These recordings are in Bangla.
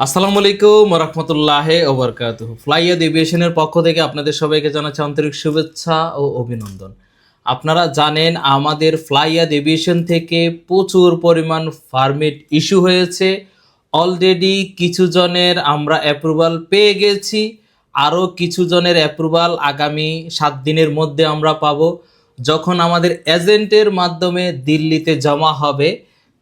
আসসালামু আলাইকুম রহমতুল্লাহ ওবরকাত ফ্লাইয়াদ এভিয়েশনের পক্ষ থেকে আপনাদের সবাইকে জানাচ্ছি আন্তরিক শুভেচ্ছা ও অভিনন্দন। আপনারা জানেন, আমাদের ফ্লাইয়াদ এভিয়েশন থেকে প্রচুর পরিমাণ পারমিট ইস্যু হয়েছে। অলরেডি কিছু জনের আমরা অ্যাপ্রুভাল পেয়ে গেছি। আরও কিছু জনের অ্যাপ্রুভাল আগামী সাত দিনের মধ্যে আমরা পাবো। যখন আমাদের এজেন্টের মাধ্যমে দিল্লিতে জমা হবে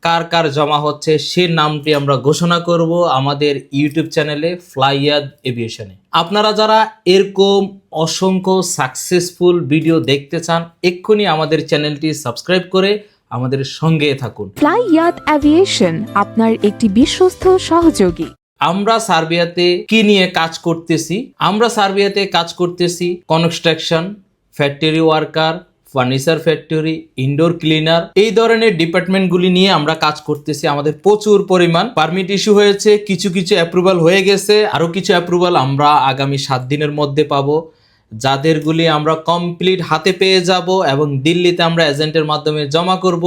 কার কার জমা হচ্ছে সে নামটি আমরা ঘোষণা করব আমাদের ইউটিউব চ্যানেলে ফ্লাইয়াদ এভিয়েশনে। আপনারা যারা এরকম অসংখ্য সাকসেসফুল ভিডিও দেখতে চান এক্ষুনি আমাদের চ্যানেলটি সাবস্ক্রাইব করে আমাদের সঙ্গে থাকুন। ফ্লাই ইয়াত অ্যাভিয়েশন আপনার একটি বিশ্বস্ত সহযোগী। আমরা সার্বিয়াতে কি নিয়ে কাজ করতেছি? আমরা সার্বিয়াতে কাজ করতেছি construction factory worker furniture factory indoor cleaner এই ধরনের ডিপার্টমেন্টগুলি নিয়ে আমরা কাজ করতেছি। আমাদের প্রচুর পরিমাণ পারমিট ইস্যু হয়েছে, কিছু কিছু অ্যাপ্রুভাল হয়ে গেছে। আরও কিছু অ্যাপ্রুভাল আমরা আগামী সাত দিনের মধ্যে পাবো। যাদেরগুলি আমরা কমপ্লিট হাতে পেয়ে যাব এবং দিল্লিতে আমরা এজেন্টের মাধ্যমে জমা করব,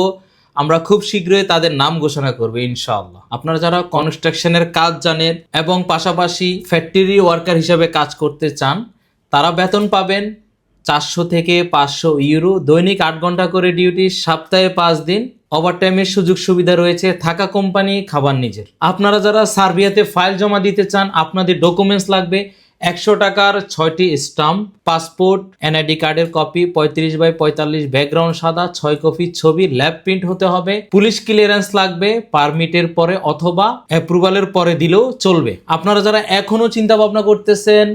আমরা খুব শীঘ্রই তাদের নাম ঘোষণা করব, ইনশাআল্লাহ। আপনারা যারা কনস্ট্রাকশনের কাজ জানেন এবং পাশাপাশি ফ্যাক্টরি ওয়ার্কার হিসেবে কাজ করতে চান, তারা বেতন পাবেন। চারশো থেকে পাঁচশো ইউরো। দৈনিক আট ঘণ্টা করে ডিউটি, সপ্তাহে পাঁচ দিন। ওভারটাইমের সুযোগ সুবিধা রয়েছে থাকা কোম্পানি, খাবার নিজের। আপনারা যারা সার্বিয়াতে ফাইল জমা দিতে চান, আপনাদের ডকুমেন্টস লাগবে একশো টাকার ছয়টি স্টাম্প, পাসপোর্ট, এনআইডি কার্ডের কপি, পঁয়ত্রিশ বাই পঁয়তাল্লিশ ব্যাকগ্রাউন্ড সাদা, ছয় কপি ছবি, ল্যাব প্রিন্ট হতে হবে। পুলিশ ক্লিয়ারেন্স লাগবে, পারমিটের পরে অথবা অ্যাপ্রুভালের পরে দিলেও চলবে। আপনারা যারা এখনও চিন্তা ভাবনা করতেছেন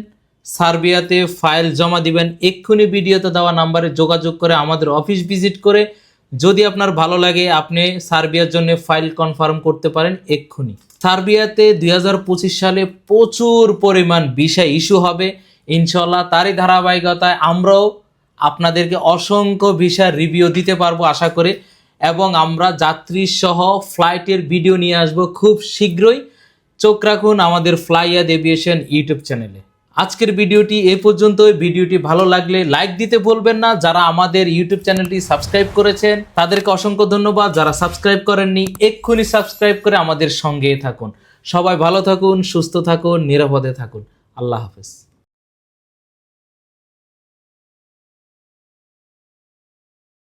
সার্বিয়াতে ফাইল জমা দিবেন। এক্ষুনি ভিডিওতে দেওয়া নাম্বারে যোগাযোগ করে আমাদের অফিস ভিজিট করে যদি আপনার ভালো লাগে, আপনি সার্বিয়ার জন্য ফাইল কনফার্ম করতে পারেন এক্ষুনি। সার্বিয়াতে দুই হাজার পঁচিশ সালে প্রচুর পরিমাণ বিষয় ইস্যু হবে। ইনশাল্লাহ তারই ধারাবাহিকতায় আমরাও আপনাদেরকে অসংখ্য ভিসার রিভিউ দিতে পারব আশা করে। এবং আমরা যাত্রী সহ ফ্লাইটের ভিডিও নিয়ে আসব খুব শীঘ্রই। চোখ রাখুন আমাদের ফ্লাইয়াদ এভিয়েশন ইউটিউব চ্যানেলে। আজকের ভিডিওটি এ পর্যন্ত ভিডিওটি ভালো লাগলে লাইক দিতে ভুলবেন না। যারা আমাদের ইউটিউব চ্যানেলটি সাবস্ক্রাইব করেছেন, তাদেরকে অসংখ্য ধন্যবাদ। যারা সাবস্ক্রাইব করেননি, এক্ষুনি সাবস্ক্রাইব করে আমাদের সঙ্গে থাকুন। সবাই ভালো থাকুন, সুস্থ থাকুন, নিরাপদে থাকুন। আল্লাহ হাফেজ।